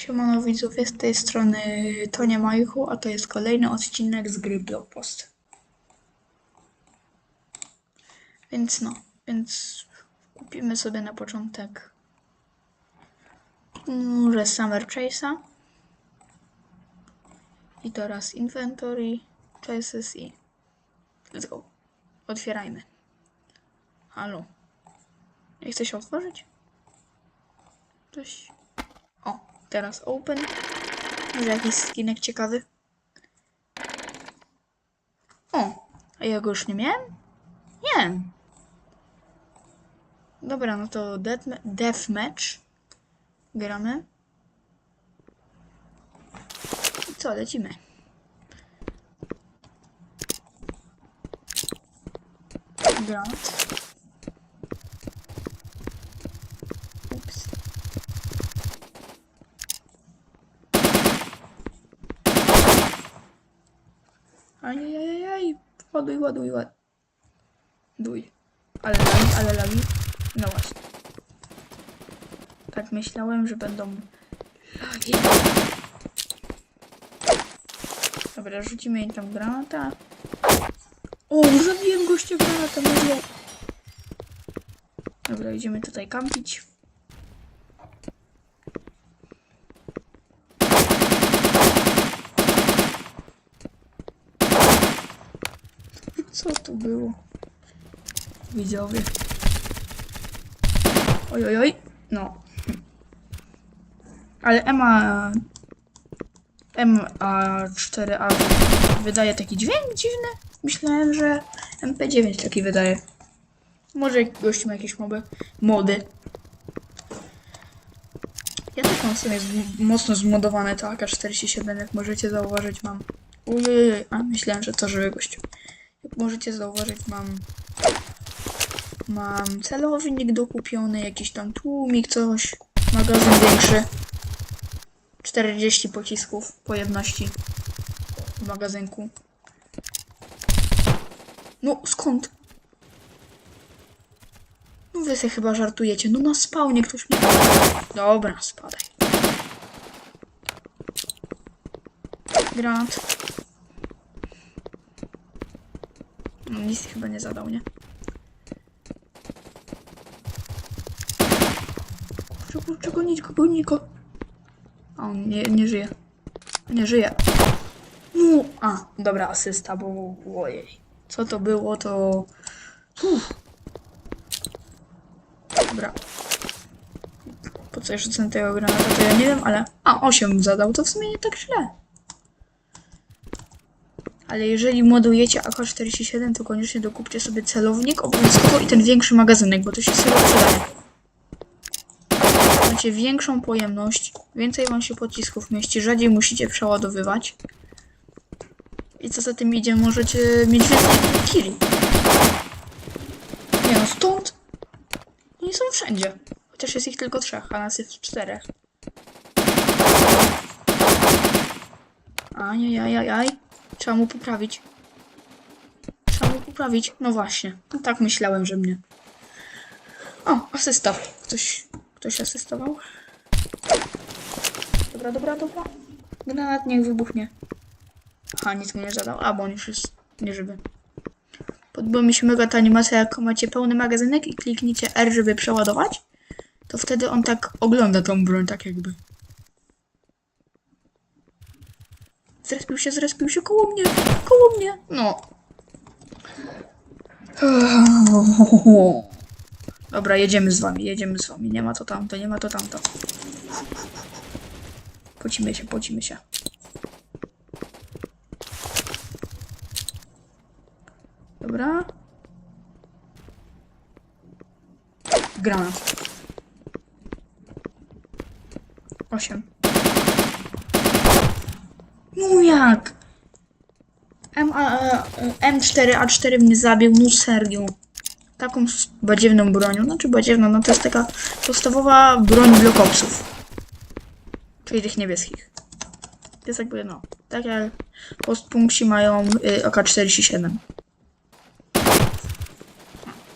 Siemano widzowie, z tej strony Tonia Majchu, a to jest kolejny odcinek z gry Blockpost. Więc no, więc kupimy sobie na początek może Summer Chase'a i teraz Inventory, Chases i let's go. Otwierajmy. Halo. Nie chce się otworzyć? Coś... Teraz open. Może jakiś skinek ciekawy. O, a ja go już nie miałem? Nie. Dobra, no to death, deathmatch. Gramy. I co, lecimy. Granat. Ładuj, ładuj, ładuj. Ale lagi, ale lagi. No właśnie. Tak myślałem, że będą lagi. Dobra, rzucimy im tam granata. O, zabiłem gościa granatem, nie. Dobra, idziemy tutaj kampić. Co tu było? Widzowie. Oj, oj, oj. No. Ale Ema... MA4A wydaje taki dźwięk dziwny. Myślałem, że MP9 taki wydaje. Może gość ma jakieś moby. Mody. Ja też mam sobie z- mocno zmodowane to AK-47, jak możecie zauważyć mam. Ujej, a myślałem, że to żywy gościu. Możecie zauważyć mam Mam celownik dokupiony, jakiś tam tłumik, coś. Magazyn większy. 40 pocisków pojemności w magazynku. No skąd? No wy sobie chyba żartujecie. No na spawnie ktoś mnie... Dobra, spadaj. Granat. No, nic chyba nie zadał, nie? Czego, czego nic, gonić go. A on nie, nie żyje. Nie żyje. No, a, dobra, asysta, bo ojej. Co to było, to... Uff. Dobra. Po co jeszcze rzucę tego granata, to ja nie wiem, ale... A, 8 zadał, to w sumie nie tak źle. Ale jeżeli modujecie AK-47, to koniecznie dokupcie sobie celownik obowiązkowo i ten większy magazynek, bo to się sobie przydaje. Macie większą pojemność, więcej wam się pocisków mieści, rzadziej musicie przeładowywać. I co za tym idzie, możecie mieć więcej killi. Nie no, stąd oni są wszędzie. Chociaż jest ich tylko trzech, a nas jest czterech. Ajajajaj. Trzeba mu poprawić. Trzeba mu poprawić. No właśnie. No tak myślałem, że mnie. O, asysta. Ktoś, ktoś asystował. Dobra, dobra, dobra. Granat niech wybuchnie. Aha, nic mu nie zadał. A, bo on już jest nieżywy. Podoba mi się mega ta animacja, jak macie pełny magazynek i klikniecie R, żeby przeładować, to wtedy on tak ogląda tą broń, tak jakby. Zrespił się, zrespił się koło mnie, koło mnie. No. Dobra, jedziemy z wami, jedziemy z wami. Nie ma to tamto, nie ma to tamto. Pocimy się, pocimy się. Dobra. Granat. Osiem. No jak? M, a, a, M4A4 mnie zabił, no serio. Taką badziewną bronią, znaczy badziewną, no to jest taka podstawowa broń blokopsów. Czyli tych niebieskich. To jest jakby, no, tak jak postpunkci mają y, AK-47.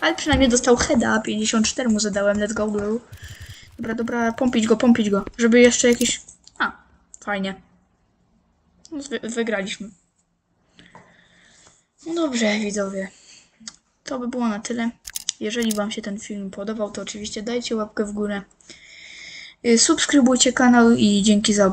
Ale przynajmniej dostał heada, 54 mu zadałem, let's go blue. Dobra, dobra, pompić go, pompić go, żeby jeszcze jakieś... Fajnie. Wy- wygraliśmy. No dobrze, widzowie. To by było na tyle. Jeżeli Wam się ten film podobał, to oczywiście dajcie łapkę w górę. Y, Subskrybujcie kanał i dzięki za